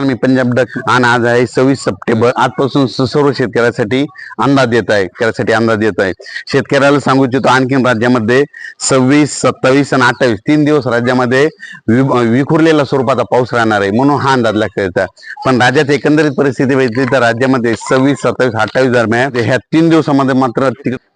मी Punjab duck आणि आज आहे सव्वीस सप्टेंबर. आजपासून सर्व शेतकऱ्यासाठी अंदाज देत आहे. शेतकऱ्यासाठी अंदाज देत आहे. शेतकऱ्याला सांगू इच्छितो आणखीन राज्यामध्ये सव्वीस सत्तावीस आणि अठ्ठावीस तीन दिवस राज्यामध्ये वि- विखुरलेल्या स्वरूपाचा पाऊस राहणार आहे म्हणून हा अंदाज लागता पण राज्यात एकंदरीत परिस्थिती बघितली तर राज्यामध्ये सव्वीस सत्तावीस अठ्ठावीस दरम्यान ह्या तीन दिवसामध्ये मात्र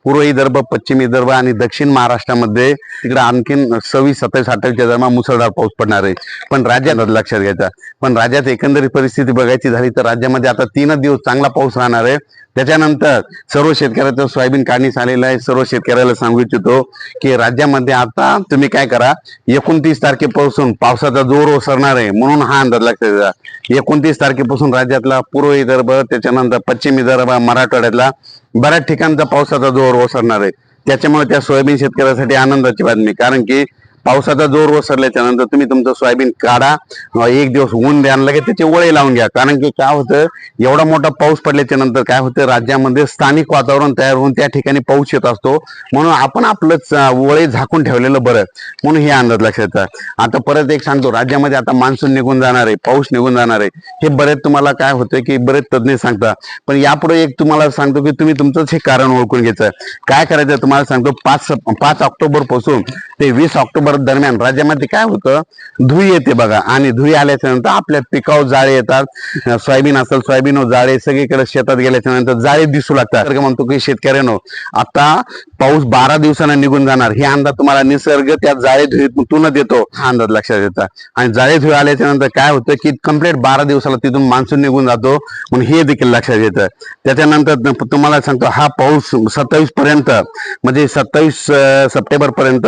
पूर्व विदर्भ पश्चिम विदर्भ आणि दक्षिण महाराष्ट्रामध्ये तिकडे आणखीन सव्वीस सत्तावीस अठ्ठावीसच्या दरम्यान मुसळधार पाऊस पडणार आहे. पण राज्यात लक्षात घ्यायचा. पण राज्यात एकंदरीत परिस्थिती बघायची झाली तर राज्यामध्ये आता तीनच दिवस चांगला पाऊस राहणार आहे. त्याच्यानंतर सर्व शेतकऱ्याचं सोयाबीन काढणीस आलेलं आहे. सर्व शेतकऱ्याला सांगू इच्छितो की राज्यामध्ये आता तुम्ही काय करा एकोणतीस तारखेपासून पावसाचा जोर ओसरणार आहे म्हणून हा अंदाज लक्षात एकोणतीस तारखेपासून राज्यातला पूर्व विदर्भ त्याच्यानंतर पश्चिम विदर्भ मराठवाड्यातला बऱ्याच ठिकाणचा पावसाचा जोर ओसरणार आहे. त्याच्यामुळे त्या सोयाबीन शेतकऱ्यासाठी आनंदाची बातमी. कारण की पावसाचा जोर ओसरल्याच्या नंतर तुम्ही तुमचं सोयाबीन काढा. एक दिवस ऊन द्या लागेल लगेच त्याचे वळे लावून घ्या. कारण की काय होतं एवढा मोठा पाऊस पडल्याच्या नंतर काय होतं राज्यामध्ये स्थानिक वातावरण तयार होऊन त्या ठिकाणी पाऊस येत असतो. म्हणून आपण आपलं वळे झाकून ठेवलेलं बरं. म्हणून हे अंदाज लक्षात आता परत एक सांगतो राज्यामध्ये आता मान्सून निघून जाणार आहे पाऊस निघून जाणार आहे. हे बरेच तुम्हाला काय होतं की बरेच तज्ज्ञ सांगता पण यापुढे एक तुम्हाला सांगतो की तुम्ही तुमचंच हे कारण ओळखून घ्यायचं. काय करायचं तुम्हाला सांगतो पाच पाच ऑक्टोबरपासून ते वीस ऑक्टोबर दरम्यान राज्यामध्ये काय होतं? धुई येते बघा. आणि धुई आल्याच्यानंतर आपल्या पिकावर जाळे येतात. सोयाबीन असेल सोयाबीन जाळे सगळीकडे शेतात गेल्याच्यानंतर जाळे दिसू लागतात. म्हणतो की शेतकऱ्यानो आता पाऊस बारा दिवसांना निघून जाणार. हे अंदाज तुम्हाला निसर्ग त्या जाळे धुळीतून देतो. हा अंदाज लक्षात येतात आणि जाळे धुई आल्याच्यानंतर काय होतं की कंप्लीट बारा दिवसाला तिथून मान्सून निघून जातो. म्हणून हे देखील लक्षात येतं. त्याच्यानंतर तुम्हाला सांगतो हा पाऊस सत्तावीस पर्यंत म्हणजे सत्तावीस सप्टेंबर पर्यंत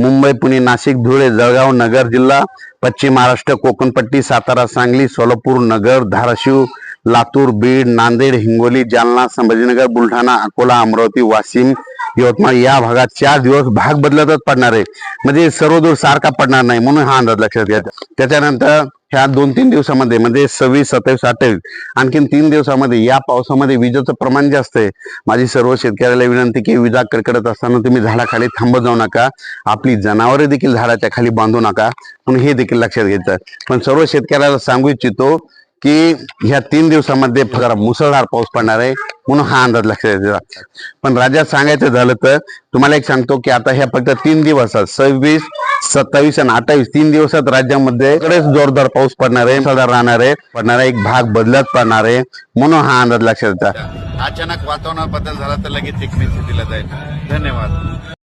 मुंबई पुणे नाशिक धुळे जळगाव नगर जिल्हा पश्चिम महाराष्ट्र कोकणपट्टी सातारा सांगली सोलापूर नगर धाराशिव लातूर बीड नांदेड हिंगोली जालना संभाजीनगर बुलढाणा अकोला अमरावती वाशिम यवतमाळ या भागात चार दिवस भाग बदलतच पडणार आहे. म्हणजे सर्व दूर सारखा पडणार नाही म्हणून हा अंदाज लक्षात घ्या. त्याच्यानंतर ह्या दोन तीन दिवसामध्ये म्हणजे सव्वीस सत्तावीस अठ्ठावीस आणखीन तीन दिवसामध्ये या पावसामध्ये विजेचं प्रमाण जास्त आहे. माझी सर्व शेतकऱ्याला विनंती की विजा कडकडत असताना तुम्ही झाडाखाली थांबत जाऊ नका. आपली जनावरे देखील झाडाच्या खाली बांधू नका. म्हणून हे देखील लक्षात घ्यायचं. पण सर्व शेतकऱ्याला सांगू इच्छितो की ह्या तीन दिवसामध्ये मुसळधार पाऊस पडणार आहे म्हणून हा अंदाज लक्षात पण राज्यात सांगायचं झालं तर तुम्हाला एक सांगतो की आता ह्या फक्त तीन दिवसात सव्वीस सत्तावीस आणि अठ्ठावीस तीन दिवसात राज्यामध्ये जोरदार पाऊस पडणार आहे मुसळधार राहणार आहे पडणार एक भाग बदलत पडणार आहे म्हणून हा अंदाज लक्षात येतात अचानक वातावरणात बदल झाला तर लगेच एकमेक दिला जाईल धन्यवाद.